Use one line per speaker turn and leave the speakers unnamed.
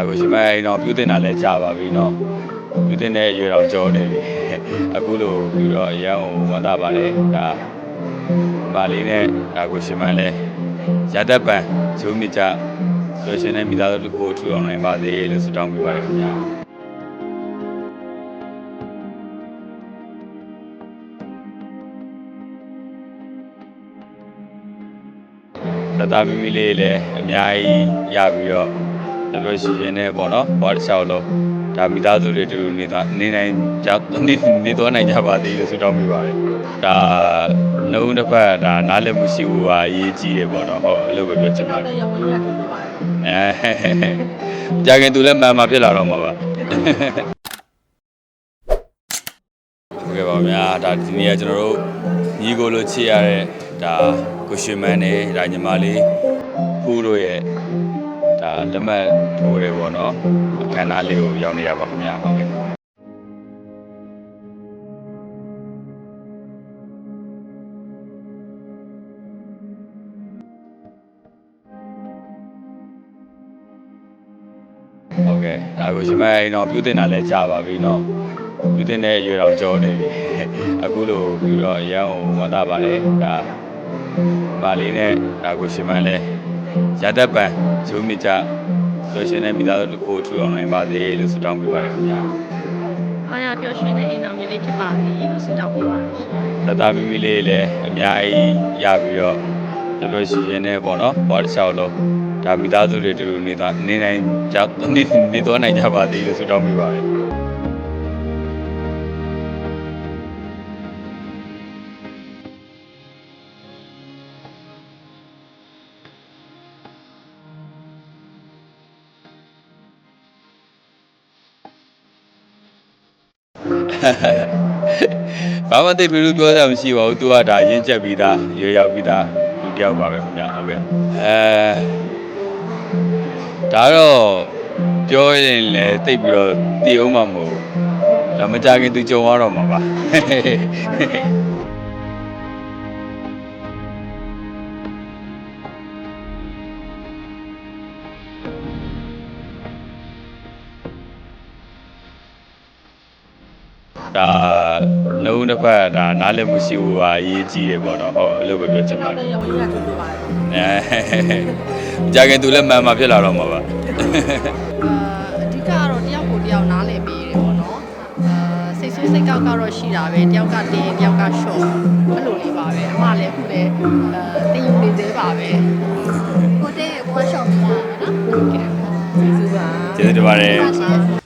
အခုရှင်မိုင်တော့ပြုတင်တာလည်းကြာပါပြီနော်ပြုတင်တဲ့ရွေတော်ကြောနေပြီအခုလိုပြုတော့ရန်အောင်ဝါတာပါတယ်ဒါပါလေးနဲ့ဒါကိုရှင်မိုင်လည်းရတတ်ပံဂျိုးမြကြဆိုရှင်နဲ့မိသားစုတစ်ခုထူအောင်နိုင်ပါသေးလို့ဆုတောင်းပေးပါတယ်ခင်ဗျာတတမိမိလေးလည်းအများကြီးရပြီးတော့ တော်တော်ရှိရင်လည်းပေါ့နော်ဘာတစ်လျှောက်လုံးဒါမိသားစုတွေတူတူနေသွားနေနိုင်ကြနေနေသွားနိုင်ကြပါသေးလို့ဆုတောင်းပေးပါတယ်ဒါနှုံးတစ်ဖက်ဒါနားလည်မှုရှိဖို့ကအရေးကြီးတယ်ပေါ့နော်ဟုတ်အဲ့လိုပဲပြောချင်ပါတယ်
ရောင်းရတူပါ
အဲကြာခင်သူလည်းမှန်မှဖြစ်လာတော့မှာပါဟုတ်ကဲ့ပါဗျာဒါဒီနေ့ကကျွန်တော်တို့ညီကိုလိုချစ်ရတဲ့ဒါကိုရှင်မန်းနဲ့ဒါညီမလေးဖူးတို့ရဲ့ဒါ လက်မှတ်ထိုးတယ်ပေါ့နော်အခမ်းအနားလေးကိုရောက်နေရပါခင်ဗျာဟုတ်ကဲ့ဟုတ်ကဲ့ဒါကိုရှင်မအိမ်တော့ပြုတင်တာလည်းကြာပါပြီเนาะပြုတင်တဲ့ရွေတော်ကြောနေပြီအခုလိုပြီးတော့အရန်ဟိုဝမ်းသာပါတယ်ဒါပါလေးနဲ့ဒါကိုရှင်မလည်း ရတတ်ပံဇုံးမြကြဆိုရှင်နဲ့မိသားစုတစ်ခုထူအောင်နိုင်ပါစေလို့ဆုတောင်းပေးပါတယ်ခင်ဗျာ
အားရပျော်ရွှင်တဲ့အိမ်တော်မျိုးလေးဖြစ်ပါစေလို့ဆုတောင်းပေးပါရှင်
တတမီမီလေးလည်းအများကြီးရပြီးတော့တော်တော်ရှိရင်လည်းပေါ့နော်ဘာတစ်လျှောက်လုံးဒါမိသားစုတွေတူတူနေသွားနေနိုင်ကြနေနေသွားနိုင်ကြပါသေးလို့ဆုတောင်းပေးပါတယ် ဘာမှတိတ်ပြီးလို့ပြောတာမရှိပါဘူး။ तू ကဒါရင်းချက်ပြီးသားရွေရောက်ပြီးသားလူတစ်ယောက်ပါပဲခင်ဗျာဟုတ်ကဲ့။အဲဒါတော့ပြောရင်လည်းတိတ်ပြီးတော့တည်အောင်မှာမဟုတ်ဘူး။ဒါမကြခင် तू ကြုံရတော့မှာပါ။ ဒါနှုံးတစ်ဖက်ဒါနားလည်မှုရှိဖို့ကအရေးကြီးတယ်ပေါ့နော်ဟုတ်အဲ့လိုပဲပြောချင်ပါတယ်
ရောင်းရတူပါ
အဲကြာခင်သူလည်းမှန်မှဖြစ်လာတော့မှာပါ
အာအဓိကကတော့တယောက်ကိုတယောက်နားလည်ပေးတယ်ပေါ့နော်အာစိတ်ဆိုးစိတ်ကောက်ကတော့ရှိတာပဲတယောက်ကတင်းတယောက်ကရှော့အဲ့လိုလေးပါပဲအမလည်းအခုလည်းအာတင်ယူနေသေးပါပဲ
ကိုတဲ့ကိုရှော့ပြတာနော်
ဟုတ်ကဲ့ကျေးဇူးပါ
ကျေးဇူးတင်ပါတယ်
ဟုတ်ပါ